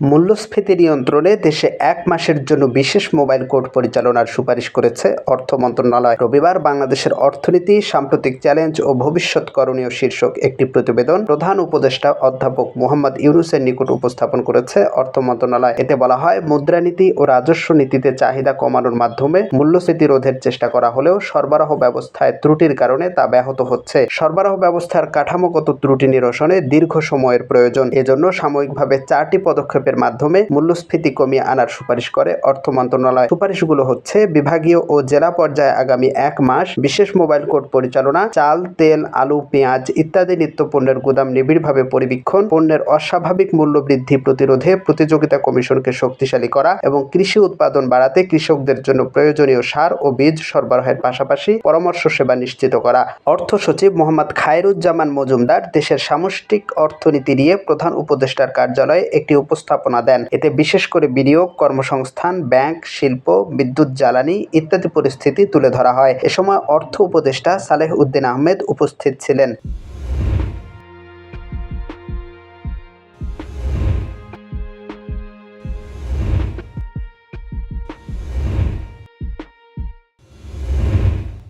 মূল্যস্ফীতি নিয়ন্ত্রণে দেশে এক মাসের জন্য বিশেষ মোবাইল কোর্ট পরিচালনার সুপারিশ করেছে অর্থ মন্ত্রণালয়। রবিবার বাংলাদেশের অর্থনীতি, সাম্প্রতিক চ্যালেঞ্জ ও ভবিষ্যৎ করণীয় শীর্ষক একটি প্রতিবেদন প্রধান উপদেষ্টা অধ্যাপক মোহাম্মদ ইউনুসের নিকট উপস্থাপন করেছে অর্থ মন্ত্রণালয়। এতে বলা হয়, মুদ্রানীতি ও রাজস্ব নীতিতে চাহিদা কমানোর মাধ্যমে মূল্যস্ফীতি রোধের চেষ্টা করা হলেও সরবরাহ ব্যবস্থায় ত্রুটির কারণে তা ব্যাহত হচ্ছে। সরবরাহ ব্যবস্থার কাঠামোগত ত্রুটি নিরসনে দীর্ঘ সময়ের প্রয়োজন। এজন্য সাময়িকভাবে চারটি পদক্ষেপের মাধ্যমে মূল্যস্ফীতি কমিয়ে আনার সুপারিশ করে অর্থ মন্ত্রণালয়। সুপারিশগুলো হচ্ছে বিভাগীয় ও জেলা পর্যায়ে আগামী এক মাস বিশেষ মোবাইল কোর্ট পরিচালনা, চাল, তেল, আলু, পেঁয়াজ ইত্যাদি নিত্য পণ্যের গুদাম নিবিড়ভাবে পরিবীক্ষণ, পণ্যের অস্বাভাবিক মূল্য বৃদ্ধি প্রতিরোধে প্রতিযোগিতা কমিশনকে শক্তিশালী করা এবং কৃষি উৎপাদন বাড়াতে কৃষকদের জন্য প্রয়োজনীয় সার ও বীজ সরবরাহের পাশাপাশি পরামর্শ সেবা নিশ্চিত করা। অর্থ সচিব মোহাম্মদ খায়রুজ্জামান মজুমদার দেশের সামষ্টিক অর্থনীতি নিয়ে প্রধান উপদেষ্টার কার্যালয়ে একটি উপস্থাপনা দেন। এতে বিশেষ করে বিনিয়োগ, কর্মসংস্থান, ব্যাংক, শিল্প, বিদ্যুৎ, জ্বালানি ইত্যাদি পরিস্থিতি তুলে ধরা হয়। এ সময় অর্থ উপদেষ্টা সালেহ উদ্দিন আহমেদ উপস্থিত ছিলেন।